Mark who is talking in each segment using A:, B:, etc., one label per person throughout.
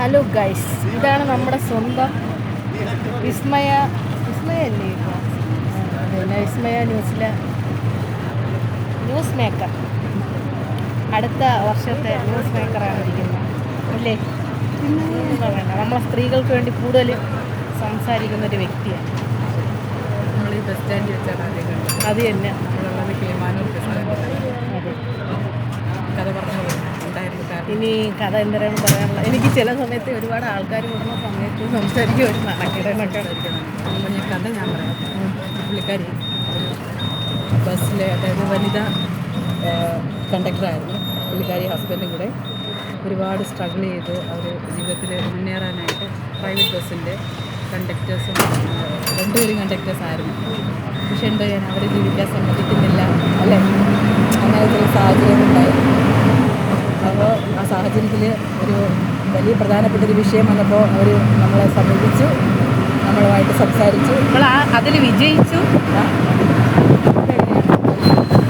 A: Hello guys ഇതാണ് നമ്മുടെ സ്വന്തം വിസ്മയ വിസ്മയ അല്ലേ പിന്നെ വിസ്മയ ന്യൂസിലെ ന്യൂസ് മേക്കർ. അടുത്ത വർഷത്തെ ന്യൂസ് മേക്കറാണ് ഇരിക്കുന്നത്. അല്ലേ? പറയണ്ട നമ്മളെ സ്ത്രീകൾക്ക് വേണ്ടി കൂടുതൽ സംസാരിക്കുന്ന ഒരു വ്യക്തിയാണ്.
B: നമ്മൾ ഈ ബസ് സ്റ്റാൻഡിൽ വെച്ചാണ്
A: അത് തന്നെ. അതെ
B: കഥ പറഞ്ഞു ഉണ്ടായിരുന്നു കാരണം
A: ഇനി കഥ എന്തരാണ് പറയാനുള്ളത്? എനിക്ക് ചില സമയത്ത് ഒരുപാട് ആൾക്കാർ കൂടുന്ന സമയത്ത് സംസാരിക്കുക ഒരു
B: നടക്കിടയിലൊക്കെയാണ് ഞാൻ കഥ ഞാൻ പറയാം. പുള്ളിക്കാരി ബസ്സിലെ അതായത് വനിത കണ്ടക്ടറായിരുന്നു പുള്ളിക്കാരി ഹസ്ബൻഡും കൂടെ ഒരുപാട് സ്ട്രഗിൾ ചെയ്ത് അവർ ജീവിതത്തിൽ മുന്നേറാനായിട്ട് പ്രൈവറ്റ് ബസ്സിന്റെ കണ്ടക്ടേഴ്സും രണ്ടുപേരും കണ്ടക്ടേഴ്സ് ആയിരുന്നു. പക്ഷെ എന്താ ചെയ്യാൻ അവരെ ജീവിക്കാൻ സമ്മതിക്കുന്നില്ല അല്ലേ? അങ്ങനെ ഒരു സാഹചര്യം ഉണ്ടായി അപ്പോൾ ആ സാഹചര്യത്തിൽ ഒരു വലിയ പ്രധാനപ്പെട്ട ഒരു വിഷയം വന്നപ്പോൾ അവർ നമ്മളെ സമീപിച്ചു നമ്മളുമായിട്ട് സംസാരിച്ചു.
A: നമ്മൾ ആ അതിൽ വിജയിച്ചു.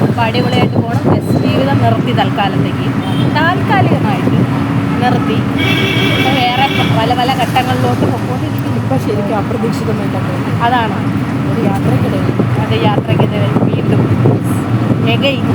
A: അപ്പോൾ അടിപൊളിയായിട്ട് പോകണം ബസ് ജീവിതം നിർത്തി തൽക്കാലത്തേക്ക്. താൽക്കാലികമായിട്ട് നിർത്തി. വേറെ പല പല ഘട്ടങ്ങളിലോട്ട് പൊക്കോണ്ടിരിക്കുന്നു
B: ഇപ്പം ശരിക്കും അപ്രതീക്ഷിതമായിട്ടാണ്
A: അതാണ്.
B: ഒരു യാത്രക്കിടയിൽ
A: അത് യാത്രക്കിടയിൽ വീണ്ടും എഗൈൻ